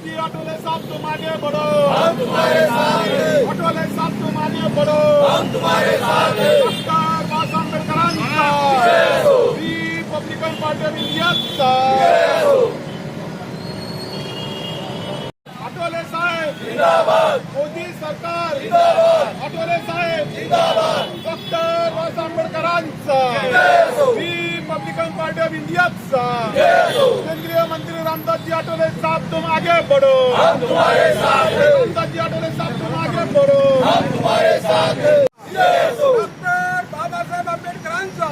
जी अटोले साहब तुम आगे बढ़ो हम तुम्हारे साथ अटोले साहब तुम आगे बढ़ो हम तुम्हारे साथ डॉक्टर बाबासाहेब आंबेडकरांचा. रिपब्लिकन पार्टी ऑफ इंडियाचा आठवले साहेब जिंदाबाद. मोदी सरकार जिंदाबाद आठवले साहेब जिंदाबाद डॉक्टर बाबासाहेब आंबेडकरांचा रिपब्लिकन पार्टी ऑफ इंडियाचा केंद्रीय मंत्री रामदासजी आठवले साहब तुम आगे बढ़ो. साथ रामदासजी आठवले साहब तुम आगे बढ़ो. डॉक्टर बाबासाहेब आंबेडकरांचा.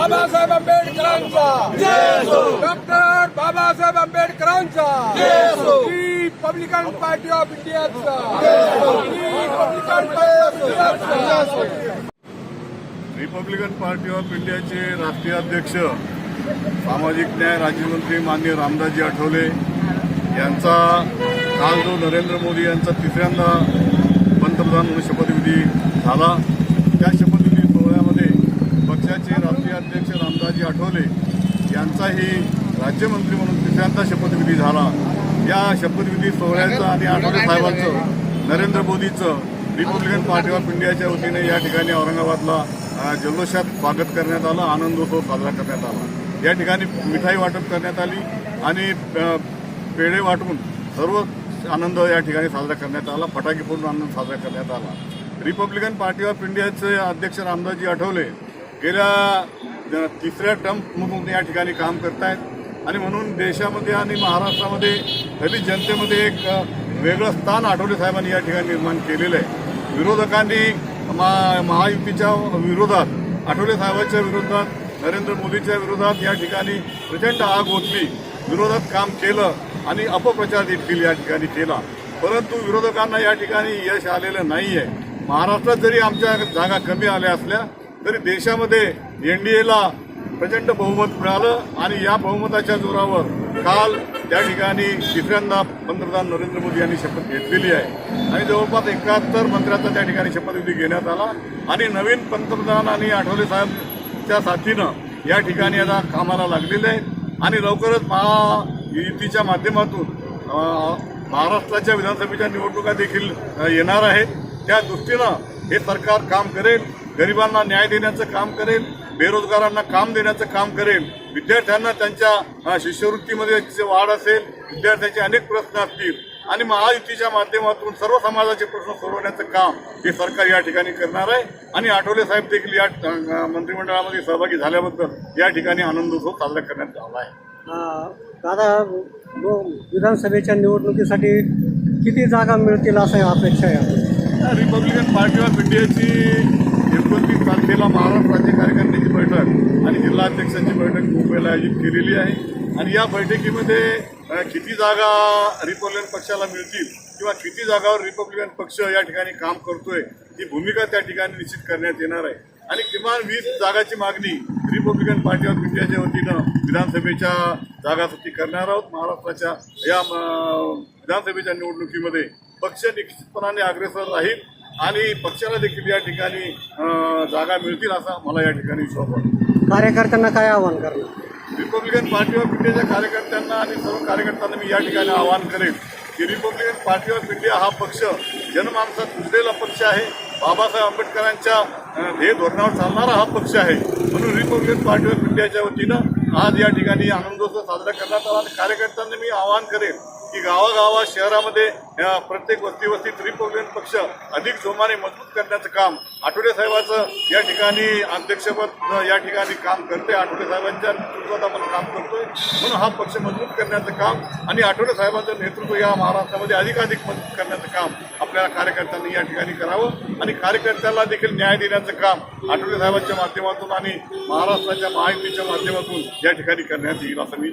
बाबासाहेब आंबेडकरांचा. डॉक्टर बाबासाहेब आंबेडकरांचा. रिपब्लिकन पार्टी ऑफ इंडियाचा. रिपब्लिकन पार्टी ऑफ इंडियाचा. रिपब्लिकन पार्टी ऑफ इंडियाचे राष्ट्रीय अध्यक्ष सामाजिक न्याय राज्यमंत्री मान्य रामदासजी आठवले यांचा काल जो नरेंद्र मोदी यांचा तिसऱ्यांदा पंतप्रधान म्हणून शपथविधी झाला त्या सोहळ्यामध्ये पक्षाचे राष्ट्रीय अध्यक्ष रामदासजी आठवले यांचाही राज्यमंत्री म्हणून तिसऱ्यांदा शपथविधी झाला. या शपथविधी सोहळ्याचं आणि आठवले साहेबांचं नरेंद्र मोदीचं रिपब्लिकन पार्टी ऑफ इंडियाच्या वतीने या ठिकाणी औरंगाबादला जल्लोषात स्वागत करण्यात आलं आनंदोत्सव साजरा करण्यात आला. या ठिकाणी मिठाई वाटप करण्यात आली आणि पेढे वाटून सर्व आनंद या ठिकाणी साजरा करण्यात आला फटाके फोडून आनंद साजरा करण्यात आला. रिपब्लिकन पार्टी ऑफ इंडियाचे अध्यक्ष रामदासजी आठवले गेल्या तिसऱ्या टर्ममधून या ठिकाणी काम करतायत. आणि म्हणून देशामध्ये आणि महाराष्ट्रामध्ये दलित जनतेमध्ये एक वेगळं स्थान आठवले साहेबांनी या ठिकाणी निर्माण केलेलं आहे. विरोधकांनी मा- महायुतीच्या विरोधात आठवले साहेबांच्या विरोधात नरेंद्र मोदीच्या विरोधात या ठिकाणी प्रचंड आग ओतली. विरोधात काम केलं आणि अपप्रचार देखील या ठिकाणी केला. परंतु विरोधकांना या ठिकाणी यश आलेलं नाही आहे महाराष्ट्रात जरी आमच्या जागा कमी आल्या असल्या तरी देशामध्ये एनडीएला प्रचंड बहुमत मिळालं आणि या बहुमताच्या जोरावर काल त्या ठिकाणी तिसऱ्यांदा पंतप्रधान नरेंद्र मोदी यांनी शपथ घेतलेली आहे. आणि जवळपास एकाहत्तर मंत्र्यांचा त्या ठिकाणी शपथविधी घेण्यात आला. आणि नवीन पंतप्रधान आणि आठवले साहेबच्या साथीनं या ठिकाणी आता कामाला लागलेले आहेत. आणि लवकरच महायुतीच्या माध्यमातून महाराष्ट्राच्या विधानसभेच्या निवडणुका देखील येणार आहेत. त्या दृष्टीनं हे सरकार काम करेल. गरिबांना न्याय देण्याचं काम करेल बेरोजगारांना काम देण्याचं काम करेल. विद्यार्थ्यांना त्यांच्या शिष्यवृत्तीमध्ये वाढ असेल विद्यार्थ्यांचे अनेक प्रश्न असतील. आणि महायुतीच्या माध्यमातून सर्व समाजाचे प्रश्न सोडवण्याचं काम हे सरकार या ठिकाणी करणार आहे. आणि आठवले साहेब देखील या मंत्रिमंडळामध्ये सहभागी झाल्याबद्दल या ठिकाणी आनंदोत्सव साजरा करण्यात आला आहे. दादा विधानसभेच्या निवडणुकीसाठी किती जागा मिळतील असं अपेक्षा आहे? रिपब्लिकन पार्टी ऑफ इंडियाची एकोणतीस तारखेला महाराष्ट्र राज्य कार्यकारिणीची बैठक आणि जिल्हाध्यक्षांची बैठक मुंबईला आयोजित केलेली आहे. आणि या बैठकीमध्ये किती जागा रिपब्लिकन पक्षाला मिळतील किंवा किती जागावर रिपब्लिकन पक्ष या ठिकाणी काम करतोय ही भूमिका त्या ठिकाणी निश्चित करण्यात येणार आहे. आणि किमान वीस जागाची मागणी रिपब्लिकन पार्टी ऑफ इंडियाच्या वतीनं विधानसभेच्या जागासाठी करणार आहोत. महाराष्ट्राच्या या विधानसभेच्या निवडणुकीमध्ये पक्ष निश्चितपणाने अग्रेसर राहील. आणि पक्षाला देखील या ठिकाणी जागा मिळतील असा मला या ठिकाणी विश्वास वाटतो कार्यकर्त्यांना काय आव्हान करणार? रिपब्लिकन पार्टी ऑफ इंडियाच्या कार्यकर्त्यांना आणि सर्व कार्यकर्त्यांना मी या ठिकाणी आवाहन करेन की रिपब्लिकन पार्टी ऑफ इंडिया हा पक्ष जनमानसात घुसलेला पक्ष आहे. बाबासाहेब आंबेडकरांच्या ध्येय धोरणावर चालणारा हा पक्ष आहे. म्हणून रिपब्लिकन पार्टी ऑफ इंडियाच्या वतीनं आज या ठिकाणी आनंदोत्सव साजरा करण्यात आला आणि कार्यकर्त्यांना मी आवाहन करेन की गावागावात शहरामध्ये या प्रत्येक वस्ती वस्तीत रिपब्लिकन पक्ष अधिक जोमाने मजबूत करण्याचं काम आठवडे साहेबाचं या ठिकाणी अध्यक्षपद या ठिकाणी काम करते. आठवडे साहेबांच्या नेतृत्वात आपण काम करतोय. म्हणून हा पक्ष मजबूत करण्याचं काम आणि आठवडे साहेबांचं नेतृत्व या महाराष्ट्रामध्ये अधिकाधिक मजबूत करण्याचं काम आपल्याला कार्यकर्त्यांनी या ठिकाणी करावं आणि कार्यकर्त्याला देखील न्याय देण्याचं काम आठवडे साहेबांच्या माध्यमातून आणि महाराष्ट्राच्या महायुतीच्या माध्यमातून या ठिकाणी करण्यात येईल असं मी